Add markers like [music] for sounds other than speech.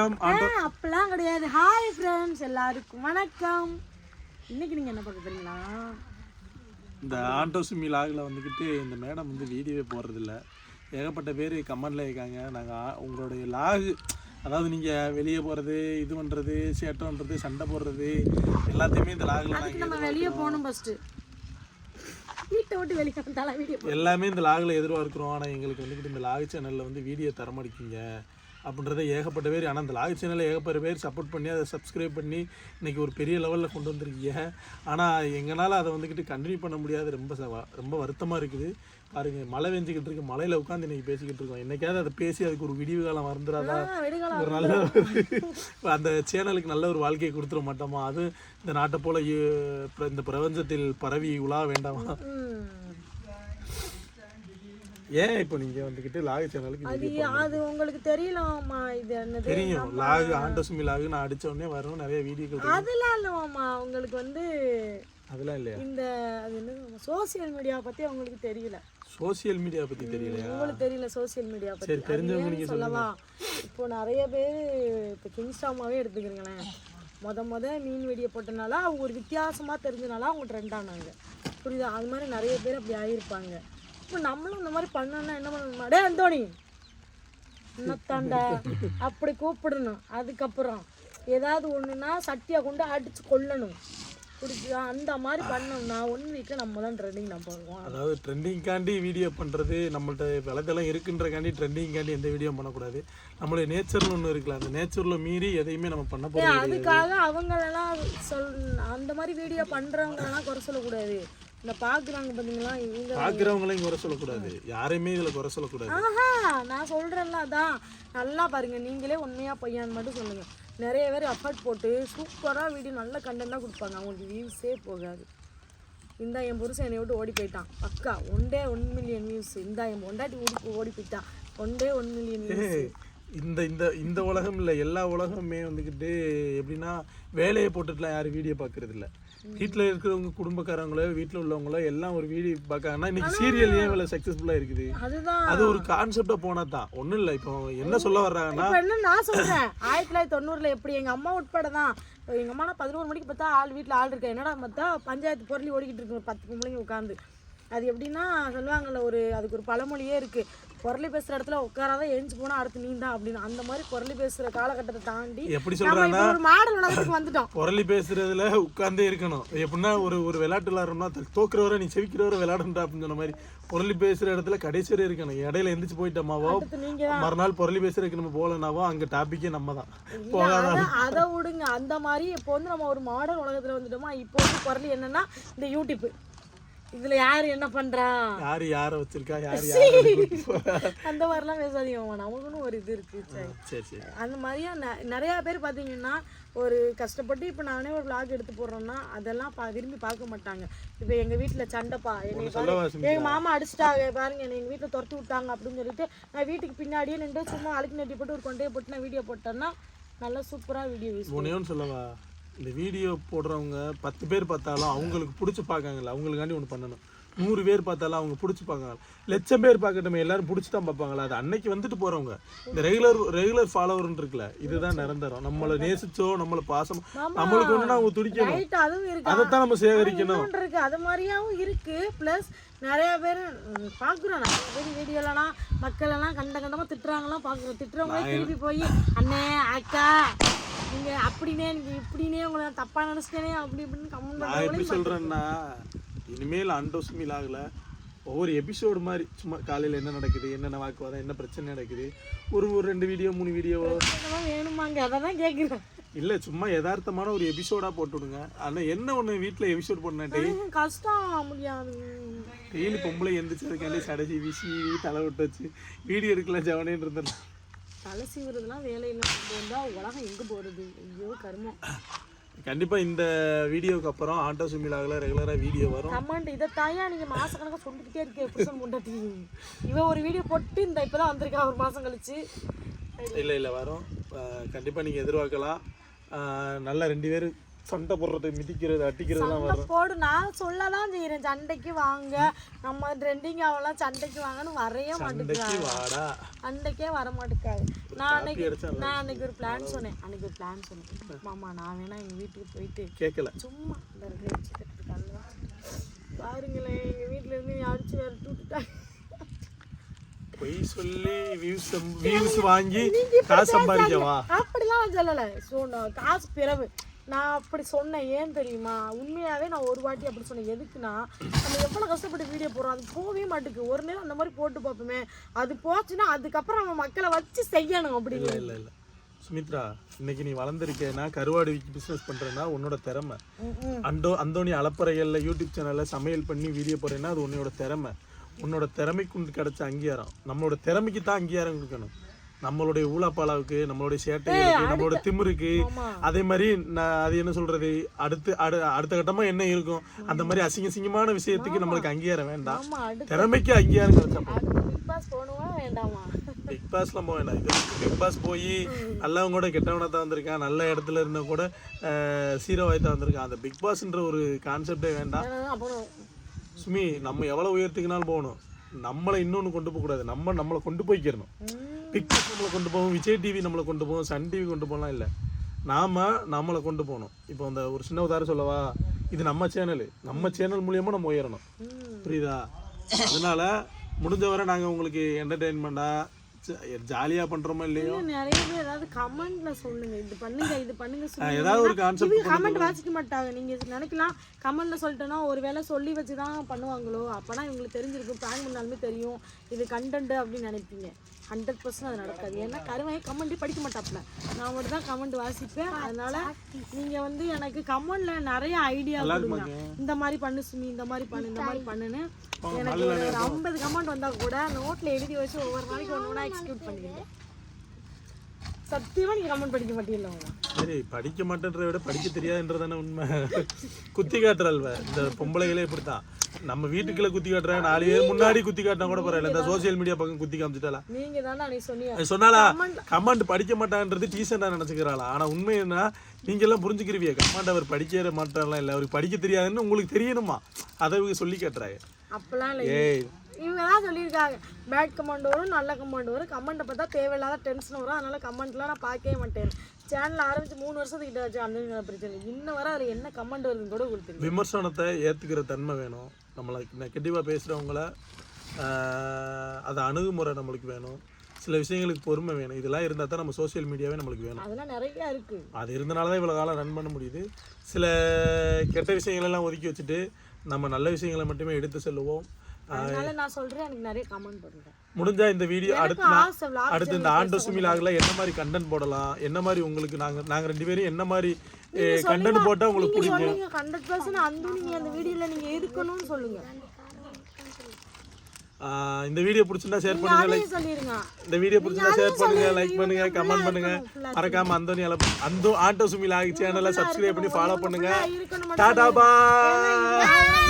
அப்பெல்லாம் கிடையாது. Hi friends எல்லாருக்கும் வணக்கம். இன்னைக்கு நீங்க என்ன பார்க்க போறீங்களா? இந்த ஆண்டோஸ் மிலாகில் வந்துக்கிட்டு இந்த மேடம் வந்து வீடியோவே போடுறதில்ல. ஏகப்பட்ட பேர் கமெண்டில் இருக்காங்க. நாங்கள் உங்களுடைய லாகு அதாவது நீங்கள் வெளியே போகிறது இது பண்ணுறது சேட்டை பண்ணுறது சண்டை போடுறது எல்லாத்தையுமே இந்த லாகில் நாங்கள் வெளியே போகணும் ஃபர்ஸ்ட் வீட்டை விட்டு வெளியே வந்தாலும் வீடியோ எல்லாமே இந்த லாகில் எதிர்பார்க்குறோம். ஆனால் எங்களுக்கு வந்துக்கிட்டு இந்த லாக் சேனலில் வந்து வீடியோ தர மாட்டேங்கிங்க அப்படின்றத ஏகப்பட்ட பேர் ஆனால் இந்த லாக் சேனலில் ஏகப்பட்ட பேர் சப்போர்ட் பண்ணி அதை சப்ஸ்கிரைப் பண்ணி இன்னைக்கு ஒரு பெரிய லெவலில் கொண்டு வந்திருக்கீங்க. ஆனால் எங்களால் அதை வந்துக்கிட்டு கண்டினியூ பண்ண முடியாது. ரொம்ப சவா- ரொம்ப வருத்தமாக இருக்குது. பாருங்கள் மழை வெஞ்சிக்கிட்டு இருக்கு. மழையில் உட்காந்து இன்னைக்கு பேசிக்கிட்டு இருக்கோம். என்னைக்காவது அதை பேசி அதுக்கு ஒரு விடிவு காலம் வந்துடாதா ஒரு நல்ல [laughs] அந்த சேனலுக்கு நல்ல ஒரு வாழ்க்கையை கொடுத்துட மாட்டோமா? அது இந்த நாட்டை போல இந்த பிரபஞ்சத்தில் பரவி உலா வேண்டாமா. ஏன் இப்போ நீங்க வந்துக்கிட்டு லாகு சேனலுக்கு அது அது உங்களுக்கு தெரியலாமா இது என்னது? தெரியும். லாகு ஆண்டோசுமி லாகு நான் அடிச்ச உடனே வரும் நிறைய வீடியோக்கள் இருக்கு. அதெல்லாம் இல்லைம்மா உங்களுக்கு வந்து அதெல்லாம் இல்லையா? இந்த அது என்ன சோசியல் மீடியா பத்தி உங்களுக்கு தெரியல. சோசியல் மீடியா பத்தி தெரியலையா? உங்களுக்கு தெரியல சோசியல் மீடியா பத்தி. சரி, தெரிஞ்சவங்க நீங்க சொல்லவா? இப்போ நிறைய பேர் இப்போ கிங்ஸ்டாமாவே எடுத்துக்கிறீங்களேன். மொத மொத மீன் வெடியை போட்டனால அவங்க ஒரு வித்தியாசமா தெரிஞ்சனால அவங்க ட்ரெண்ட் ஆனாங்க. புரியுதா? அது மாதிரி நிறைய பேர் அப்படி ஆகியிருப்பாங்க இப்போ நம்மளும் இந்த மாதிரி பண்ணோம்னா என்ன பண்ணணும்? டே அந்தோணி. என்னத்தாண்டா? அப்படி கூப்பிடணும். அதுக்கப்புறம் ஏதாவது ஒண்ணுன்னா சட்டியை கொண்டு அடிச்சு கொல்லணும். புரியுதா அந்த மாதிரி பண்ணோம்னா ஒன் வீக்கில் நம்ம தான் ட்ரெண்டிங் நம்ம வருவோம் அதாவது ட்ரெண்டிங்காண்டி வீடியோ பண்றது நம்மள்ட்ட வலைத்தளம் இருக்குன்றக்காண்டி ட்ரெண்டிங்காண்டி எந்த வீடியோ பண்ணக்கூடாது. நம்மளுடைய நேச்சர்னு ஒன்று இருக்குல்ல அந்த நேச்சர்ல மீறி எதையுமே நம்ம பண்ண கிடையாது. அதுக்காக அவங்களெல்லாம் சொல் அந்த மாதிரி வீடியோ பண்றவங்களெல்லாம் குறை சொல்லக்கூடாது. இந்த பாக்குறாங்க பாத்தீங்களா? இவங்க பார்க்குறவங்களையும் குறை சொல்லக்கூடாது. யாரையுமே இதுல குறை சொல்லக்கூடாது. ஆஹா நான் சொல்றேன்ல அதான். நல்லா பாருங்க நீங்களே உண்மையா பொய்யான்னு மட்டும் சொல்லுங்க. நிறைய பேர் எஃபர்ட் போட்டு சூப்பரா வீடியோ நல்ல கண்டென்ட்டாக கொடுப்பாங்க. அவங்களுக்கு வியூஸே போகாது. இந்தா என் புருஷன் என்னை விட்டு ஓடி போயிட்டான். அக்கா one day one million views இந்தா என் பொண்டாட்டி ஓடி ஓடி போயிட்டான். One day one million views இந்த இந்த இந்த உலகம் இல்லை. எல்லா உலகமே வந்துக்கிட்டு எப்படின்னா வேலையை போட்டுட்டுலாம் யாரும் வீடியோ பார்க்கறது இல்ல வீட்டில் இருக்கிறவங்க குடும்பக்காரங்களோ வீட்டில் உள்ளவங்களோ எல்லாம் ஒரு வீடியோ பார்க்கறாங்கன்னா இன்னைக்கு சீரியல் ஏன் இவ்வளோ சக்ஸஸ்ஃபுல்லாக இருக்குது? அதுதான். அது ஒரு கான்செப்டா போனா தான் ஒன்றும் இல்லை. இப்போ என்ன சொல்ல வர்றாங்கன்னா என்ன நான் சொல்றேன்? ஆயிரத்தி தொள்ளாயிரத்தி தொண்ணூறுல எப்படி எங்க அம்மா உட்பட தான் எங்க அம்மா பதினோரு மணிக்கு பார்த்தா ஆள் வீட்ல ஆள் இருக்கா? என்னடா பார்த்தா பஞ்சாயத்து பொருளி ஓடிக்கிட்டு இருக்கு. பத்து பொம்பளைங்க உட்காந்து அது எப்படின்னா சொல்லுவாங்கல்ல ஒரு அதுக்கு ஒரு பழமொழியே இருக்கு. பொருளி பேசுற இடத்துல உட்காராதான் எழுந்து போனா அடுத்து நீ தான் அப்படின்னு. அந்த மாதிரி பொருளி பேசுற காலகட்டத்தை தாண்டி எப்படி இப்ப ஒரு மாடல் உலகத்துக்கு வந்துட்டோம். புரளி பேசுறதுல உட்கார்ந்தே இருக்கணும். எப்படின்னா ஒரு ஒரு விளையாட்டு விளாட்றோம்னா தோக்குறவரை நீ செவிக்கிறவரை விளையாடுன்றா அப்படின்னு சொன்ன மாதிரி புரளி பேசுற இடத்துல கடைசி வரை இருக்கணும். இடையில எந்திரிச்சு போயிட்டோமாவோ மறுநாள் புரளி பேசுறதுக்கு நம்ம போகலனாவோ அங்க டாபிக்கே நம்ம தான். இல்ல, அத விடுங்க. அந்த மாதிரி இப்போ வந்து நம்ம ஒரு மாடர்ன் உலகத்துல வந்துட்டோமா இப்போ வந்து பொருளி என்னன்னா இந்த யூடியூப் இதுல யாரு என்ன பண்றா? யாரு யாரை வச்சிருக்கா? யாரு. அந்த மாதிரிலாம் பேசாதீங்க நமக்குன்னு ஒரு இது இருக்கு சரி. சரி அந்த மாதிரியா நிறைய பேர் பார்த்தீங்கன்னா ஒரு கஷ்டப்பட்டு இப்போ நானே ஒரு vlog எடுத்து போடுறேன்னா அதெல்லாம் பா விரும்பி பார்க்க மாட்டாங்க. இப்போ எங்கள் வீட்டில் சண்டைப்பா என்னை சொல்ல பாரு- எங்க மாமா அடிச்சிட்டாங்க பாருங்க என்னை எங்கள் வீட்டில் துரத்தி விட்டாங்க அப்படின்னு சொல்லிட்டு நான் வீட்டுக்கு பின்னாடியே நின்று சும்மா அழுக்கு நட்டி போட்டு ஒரு கொண்டையை போட்டு நான் வீடியோ போட்டேன்னா நல்லா சூப்பராக வீடியோ யூஸ் ஒன்று சொல்லவா? இந்த வீடியோ போடுறவங்க பத்து பேர் பார்த்தாலும் அவங்களுக்கு பிடிச்சி பார்க்காங்கல்ல அவங்களுக்காண்டி ஒன்று பண்ணணும். நூறு பேர் பார்த்தாலும் அவங்க பிடிச்சி பார்க்காங்க. லட்சம் பேர் பார்க்கட்டுமே எல்லாரும் பிடிச்சி தான் பார்ப்பாங்களா? அது அன்னைக்கு வந்துட்டு போறவங்க. இந்த ரெகுலர் ரெகுலர் ஃபாலோவர்னு இருக்குல்ல இதுதான் நிரந்தரம். நம்மளை நேசிச்சோ நம்மளை பாசம் நம்மளுக்கு ஒன்றுனா அவங்க துடிக்கணும். அதைத்தான் நம்ம சேகரிக்கணும். இருக்கு. அது மாதிரியாவும் இருக்கு. ப்ளஸ் நிறைய பேர் பார்க்குறோம். நிறைய பேர் வீடியோலலாம் மக்கள் எல்லாம் கண்ட கண்டமா திட்டுறாங்களாம் பார்க்குறோம். திட்டுறவங்க திருப்பி போய் அண்ணே அக்கா நீங்க அப்படினே நீங்க இப்படினே உங்களை நான் தப்பா நினைச்சிட்டேனே அப்படி இப்படின்னு கமெண்ட் நான் எப்படி சொல்றேன்னா இனிமேல் அண்டோஸ்மில் ஆகல. ஒவ்வொரு எபிசோடு மாதிரி சும்மா காலையில் என்ன நடக்குது என்னென்ன வாக்குவாதம் என்ன பிரச்சனை நடக்குது ஒரு ஒரு ரெண்டு வீடியோ மூணு பண்ணுறதுலாம் வேணுமாங்க அதை தான் கேட்குறேன் இல்லை சும்மா யதார்த்தமான ஒரு எபிசோடாக போட்டு விடுங்க ஆனால் என்ன ஒன்று வீட்டில் எபிசோட் பண்ண டெய்லி கஷ்டம் முடியாது. டெய்லி பொம்பளை எந்திரிச்சதுக்காண்டி சடைச்சி வீசி தலை விட்டு வச்சு வீடியோ எடுக்கல ஜவனேன்னு இருந்தேன் தலை சீவுறதுலாம் வேலையில் வந்தா உலகம் எங்கே போகிறது ஐயோ கர்மம். கண்டிப்பாக இந்த வீடியோக்கு அப்புறம் ஆட்டோ சுமிலாகில் ரெகுலராக வீடியோ வரும். கமெண்ட் இதை தாயா நீங்க மாசக்கணக்கா சொல்லிக்கிட்டே இருக்கே புருஷன் முண்டாட்டி இவன் ஒரு வீடியோ போட்டு இந்த இப்பதான் வந்திருக்கா ஒரு மாசம் கழிச்சு. இல்லை இல்லை வரும். கண்டிப்பாக நீங்கள் எதிர்பார்க்கலாம். நல்லா ரெண்டு பேரும் சண்டை போடுறது மிதிக்கிறது அடிக்கிறதுலாம் சண்டை போடு நான் சொல்லலாம் செய்யறேன் சண்டைக்கு வாங்க. நம்ம ட்ரெண்டிங் ஆகலாம் சண்டைக்கு வாங்கன்னு வரைய மாட்டேங்கிறாங்க வாடா. அன்னைக்கே வர மாட்டேங்காது நான் அன்னைக்கு நான் அன்னைக்கு ஒரு பிளான் சொன்னேன். அன்னைக்கு ஒரு பிளான் சொன்னேன். மாமா நான் வேணா எங்க வீட்டுக்கு போயிட்டு கேட்கல சும்மா. பாருங்களேன் எங்க வீட்ல இருந்து அடிச்சு விரட்டி விட்டுட்டாங்க பொய் சொல்லி வியூஸ் வியூஸ் வாங்கி காசு சம்பாதிக்கவா? அப்படிலாம் சொல்லலை. காசு பிறவு. நான் அப்படி சொன்னேன் ஏன் தெரியுமா? உண்மையாகவே நான் ஒரு வாட்டி அப்படி சொன்னேன். எதுக்குன்னா நம்ம எவ்வளோ கஷ்டப்பட்டு வீடியோ போடுறோம் அது போகவே மாட்டேங்குது. ஒரு நேரம் அந்த மாதிரி போட்டு பார்ப்போமே. அது போச்சுன்னா அதுக்கப்புறம் நம்ம மக்களை வச்சு செய்யணும் அப்படின்னு. இல்ல இல்ல சுமித்ரா இன்னைக்கு நீ வளர்ந்துருக்கேன்னா கருவாடு பிசினஸ் பண்றேன்னா உன்னோட திறமை. அண்டோ அந்தோனி அலப்பறைகள்ல யூடியூப் சேனல்ல சமையல் பண்ணி வீடியோ போடுறேன்னா அது உன்னோட திறமை. உன்னோட திறமைக்கு கிடைச்ச அங்கீகாரம். நம்மளோட திறமைக்கு தான் அங்கீகாரம் கொடுக்கணும். நம்மளுடைய ஊழாப்பாலாவுக்கு நம்மளுடைய சேட்டைகளுக்கு நம்மளோட திமிருக்கு அதே மாதிரி நான் அது என்ன சொல்றது? அடுத்து அடு அடுத்த கட்டமா என்ன இருக்கும்? அந்த மாதிரி அசிங்க அசிங்கமான விஷயத்துக்கு நம்மளுக்கு அங்கீகாரம் வேண்டாம். திறமைக்கு அங்கீகாரம் கிடைச்சா பிக் பாஸ் போகணுமா வேண்டாமா? பிக் வேண்டாம். இது பிக் பாஸ் போய் நல்லவங்க கூட கெட்டவனா தான் வந்திருக்கான். நல்ல இடத்துல இருந்தா கூட சீரோவாய் தான் வந்திருக்கான். அந்த பிக் பாஸ்ன்ற ஒரு கான்செப்டே வேண்டாம். சுமி நம்ம எவ்வளவு உயரத்துக்குனாலும் போகணும். நம்மளை இன்னொன்று கொண்டு போகக்கூடாது நம்ம நம்மளை கொண்டு போய்க்கிறணும். பிக்சர்ஸ் நம்மளை கொண்டு போவோம் விஜய் டிவி நம்மளை கொண்டு போவோம் சன் டிவி கொண்டு போகலாம் இல்லை. நாம் நம்மளை கொண்டு போகணும். இப்போ அந்த ஒரு சின்ன உதாரணம் சொல்லவா? இது நம்ம சேனல் நம்ம சேனல் மூலியமாக நம்ம உயரணும். புரியுதா? அதனால் முடிஞ்ச வரை நாங்கள் உங்களுக்கு என்டர்டெயின்மெண்ட்டாக ஜாலியாக பண்ணுறோமோ இல்லையோ? நிறைய பேர் ஏதாவது கமெண்ட்ல சொல்லுங்க. இது பண்ணுங்க இது பண்ணுங்க சொல்லுங்க. ஏதாவது ஒரு கான்செப்ட் கமெண்ட் வாசிக்க மாட்டாங்க. நீங்க நினைக்கலாம். கமெண்ட்ல சொல்லிட்டேன்னா ஒருவேளை சொல்லி வச்சு தான் பண்ணுவாங்களோ? அப்பனா இவங்களுக்கு தெரிஞ்சிருக்கும். பிளான் பண்ணாலுமே தெரியும். இது கண்டென்ட் அப்படின்னு நினைப்பீங்க. ஹண்ட்ரட் பர்சன்ட் அது நடக்காது. ஏன்னா கருமையை கமெண்ட் படிக்க மாட்டாப்ல நான் மட்டும் தான் கமெண்ட் வாசிப்பேன். அதனால நீங்க வந்து எனக்கு கமெண்ட்ல நிறைய ஐடியா கொடுங்க. இந்த மாதிரி பண்ணு சுமி இந்த மாதிரி பண்ணு இந்த மாதிரி பண்ணுன்னு எனக்கு ஒரு ஐம்பது கமெண்ட் வந்தா கூட நோட்ல எழுதி வச்சு ஒவ்வொரு நாளைக்கு ஒன்று ஒன்றா எக்ஸிக்யூட் பண்ணிடுங்க. சத்தியமா நீங்க கமெண்ட் படிக்க மாட்டீங்களா சரி படிக்க மாட்டேன்றத விட படிக்க தெரியாதுன்றதானே உண்மை. குத்தி காட்டுறல்வ. இந்த பொம்பளைகளே இப்படித்தான். நம்ம வீட்டுக்குள்ள குத்தி காட்டுறாங்க நாலு பேர் முன்னாடி குத்தி காட்டினா கூட பரவாயில்ல. இந்த சோசியல் மீடியா பக்கம் குத்தி காமிச்சிட்டாலா நீங்க தானே அன்னைக்கு சொன்னீங்க. அது சொன்னாலா கமாண்ட் படிக்க மாட்டான்றது டீசெண்டா நினைச்சுக்கிறாளா? ஆனா உண்மை என்ன? நீங்க எல்லாம் புரிஞ்சுக்கிறீங்க கமாண்ட் அவர் படிக்க மாட்டான்லாம் இல்ல. அவருக்கு படிக்க தெரியாதுன்னு உங்களுக்கு தெரியணுமா? அதை சொல்லி காட்டுறாங்க. அப்பெல்லாம் ஏய் இவங்க தான் சொல்லியிருக்காங்க. பேட் கமெண்ட் வரும் நல்ல கமெண்ட் வரும். கமெண்ட்டை பார்த்தா தேவையில்லாத டென்ஷன் வரும். அதனால கமெண்ட்லாம் நான் பார்க்கவே மாட்டேன். சேனல் ஆரம்பிச்சு மூணு வருஷத்துக்கிட்ட வச்சு அந்த பிரச்சனை இன்ன வரை அதில் என்ன கமெண்ட் வருதுன்னு கூட தெரியும் விமர்சனத்தை ஏத்துக்கிற தன்மை வேணும். நம்மளை நெகட்டிவாக பேசுகிறவங்கள அது அணுகுமுறை நம்மளுக்கு வேணும். சில விஷயங்களுக்கு பொறுமை வேணும். இதெல்லாம் இருந்தால் தான் நம்ம சோஷியல் மீடியாவே நம்மளுக்கு வேணும். அதெல்லாம் நிறைய இருக்கு. அது இருந்தனால தான் இவ்வளோ காலம் ரன் பண்ண முடியுது. சில கெட்ட விஷயங்களெல்லாம் ஒதுக்கி வச்சுட்டு நம்ம நல்ல விஷயங்களை மட்டுமே எடுத்து செல்லுவோம். அதனால நான் சொல்றேன் எனக்கு நிறைய கமெண்ட் வருங்க முடிஞ்சா இந்த வீடியோ அடுத்து நான் அடுத்து இந்த ஆண்டோ சுமிலாகில் என்ன மாதிரி கண்டென்ட் போடலாம் என்ன மாதிரி உங்களுக்கு நாங்கள் நாங்கள் ரெண்டு பேரும் என்ன மாதிரி கண்டென்ட் போட்டால் உங்களுக்கு நீங்க பிடிக்கும்? ஹண்ட்ரட் பர்சன்ட் அந்த நீங்க அந்த வீடியோல நீங்க இருக்கணும்னு சொல்லுங்க. இந்த வீடியோ பிடிச்சிருந்தா ஷேர் நீங்க பண்ணுங்க சொல்லிருங்க. இந்த வீடியோ பிடிச்சிருந்தா ஷேர் பண்ணுங்க. லைக் பண்ணுங்க கமெண்ட் பண்ணுங்க. மறக்காம அந்தோனி அல அந்தோ ஆட்டோ சுமிலா சேனலை சப்ஸ்கிரைப் பண்ணி ஃபாலோ பண்ணுங்க. டாடா பாய்.